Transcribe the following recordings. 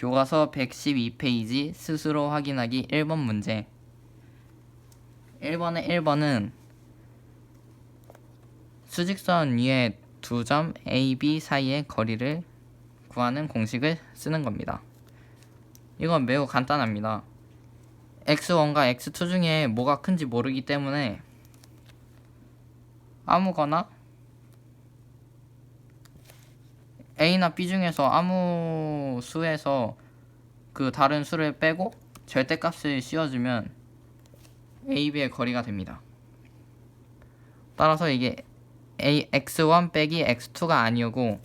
교과서 112페이지 스스로 확인하기 1번 문제 1번의 1번은 수직선 위에 두 점 A, B 사이의 거리를 구하는 공식을 쓰는 겁니다. 이건 매우 간단합니다. x1과 x2 중에 뭐가 큰지 모르기 때문에 아무거나 a나 b 중에서 아무 수에서 그 다른 수를 빼고 절대값을 씌워주면 a, b의 거리가 됩니다. 따라서 이게 a, x1 빼기 x2가 아니오고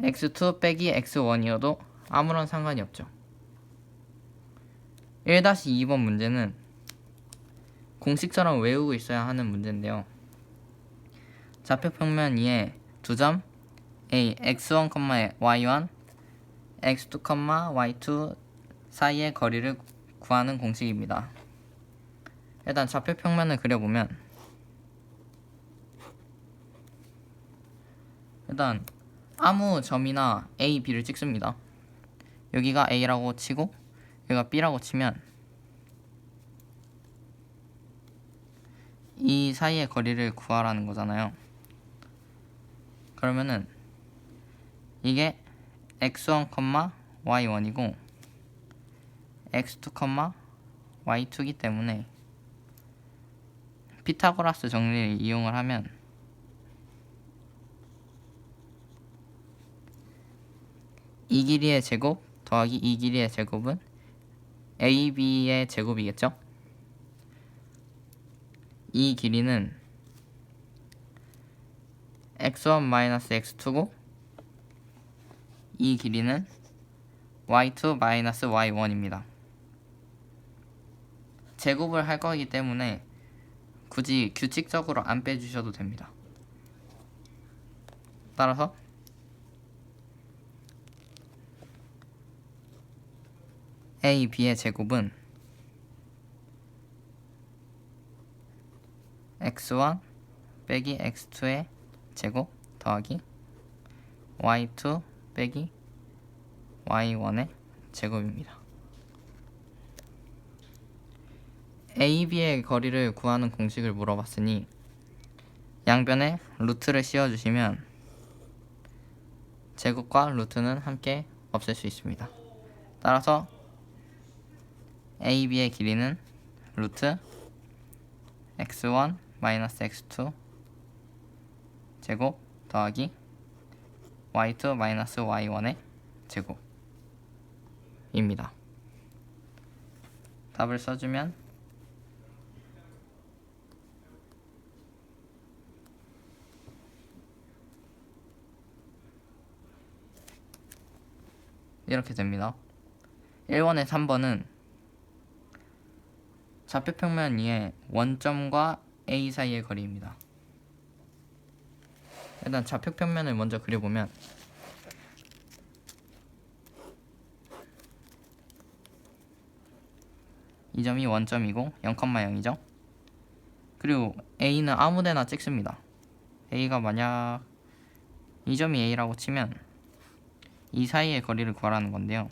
x2 빼기 x1이어도 아무런 상관이 없죠. 1-2번 문제는 공식처럼 외우고 있어야 하는 문제인데요. 좌표 평면 위에 두 점 A x1, y1, x2, y2 사이의 거리를 구하는 공식입니다. 일단 좌표 평면을 그려보면 일단 아무 점이나 A, B를 찍습니다. 여기가 A라고 치고 여기가 B라고 치면 이 사이의 거리를 구하라는 거잖아요. 그러면은 이게 x1, y1이고 x2, y2이기 때문에 피타고라스 정리를 이용을 하면 이 길이의 제곱 더하기 이 길이의 제곱은 AB의 제곱이겠죠? 이 길이는 x1 x2고 이 길이는 y2 y1입니다. 제곱을 할 거기 때문에 굳이 규칙적으로 안 빼주셔도 됩니다. 따라서 a, b의 제곱은 x1 빼기 x2의 제곱 더하기 y2 빼기 y1의 제곱입니다. a, b의 거리를 구하는 공식을 물어봤으니 양변에 루트를 씌워주시면 제곱과 루트는 함께 없앨 수 있습니다. 따라서 AB의 길이는 루트 x1 마이너스 x2 제곱 더하기 y2 마이너스 y1의 제곱 입니다. 답을 써주면 이렇게 됩니다. 1번에 3번은 좌표 평면 위에 원점과 A 사이의 거리입니다. 일단 좌표 평면을 먼저 그려보면 이 점이 원점이고 0,0이죠. 그리고 A는 아무데나 찍습니다. A가 만약 이 점이 A라고 치면 이 사이의 거리를 구하라는 건데요.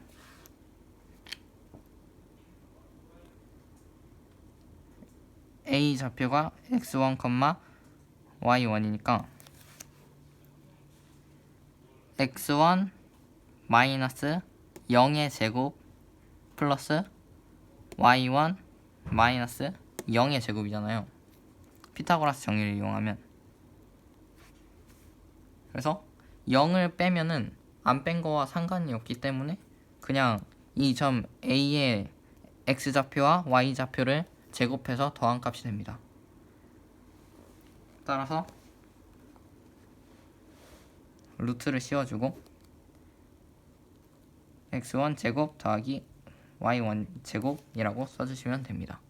A 좌표가 x1, y1이니까 x1 마이너스 0의 제곱 플러스 y1 마이너스 0의 제곱이잖아요. 피타고라스 정리를 이용하면 그래서 0을 빼면은 안 뺀 거와 상관이 없기 때문에 그냥 이 점 A의 x좌표와 y좌표를 제곱해서 더한 값이 됩니다. 따라서 루트를 씌워주고 x1 제곱 더하기 y1 제곱이라고 써주시면 됩니다.